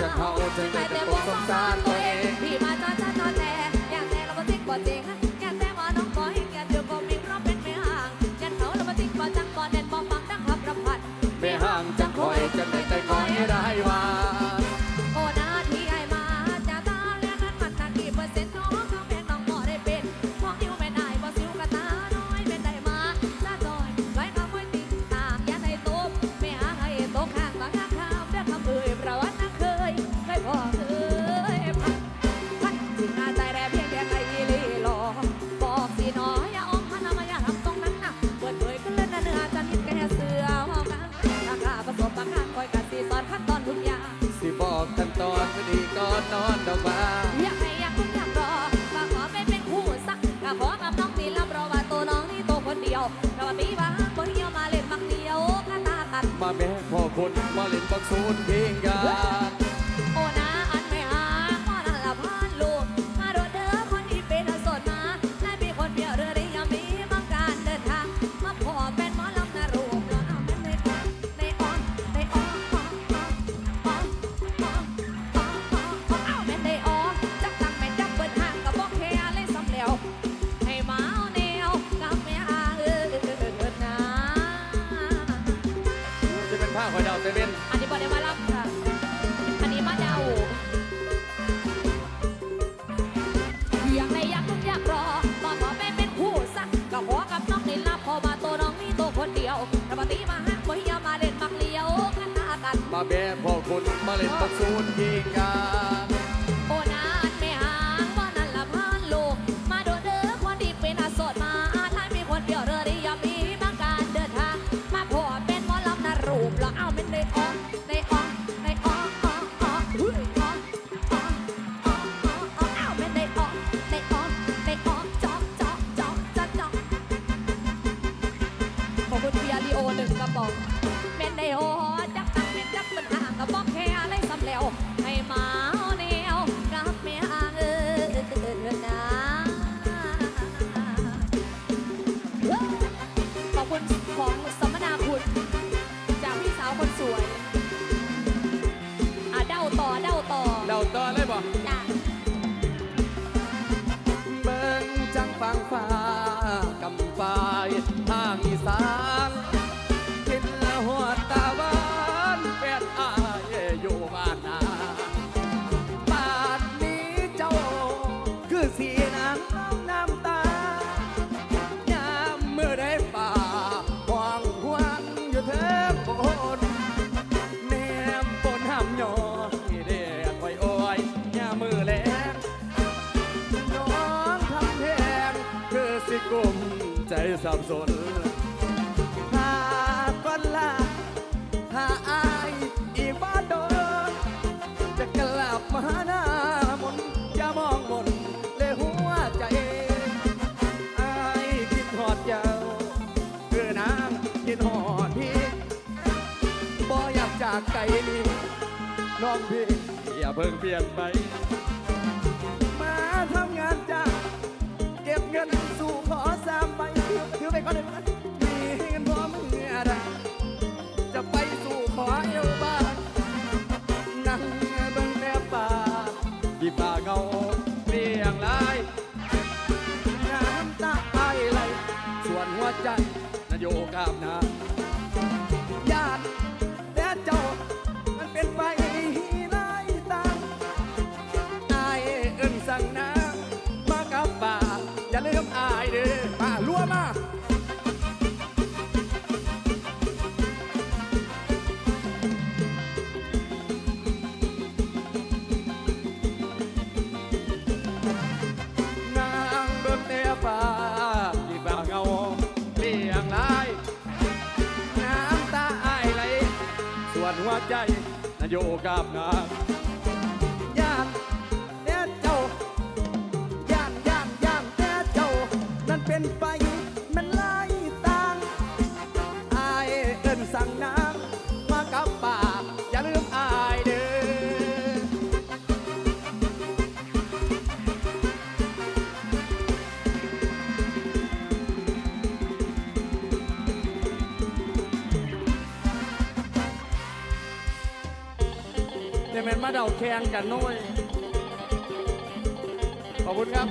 จะเขาใจแต่เป็นคนสงสาร หน้าใจแร่เพียงแค่ใครอีลีหลอบอกสิน้อยอย่าออมพนามายาทำตรงนั้นนะเปิดเผยก็เล่นเนื้อจันยิ้แค่เสือหนราคาประสบประกาคอยกันสีสอนขั้นตอนทุกอย่างสิบอกขั้นตอนพอดีก่อนนอนดอกว่าอยากให้อยากอยากรอมาขอเป็นเป็นคู่สักกะขอกับน้องนี่รับรอว่าตัวน้องนี่ตคนเดียวเราตีบ้าคนเดียมาเล่นบักเดียวกระตาตัดมาแม่พ่อคนมาเล่นบักสูนเพลงกัน นมาเล่นตะกูนเองงาน 한국 사람 สับสนหาคนละหาอายอีบาโดนจะกลับมาหน้ามนจะมองมนเลยหัวใจอายคินหอดเจ้าคือนางกินหอดพี่บ่อยากจากไกลนี้น้องพี่อย่าเพิ่งเปลี่ยนไป มาทำงานจ้า Và หัวใจนโยกับนาน แม่นมาเดาแข่งกันน้อยขอบคุณครับ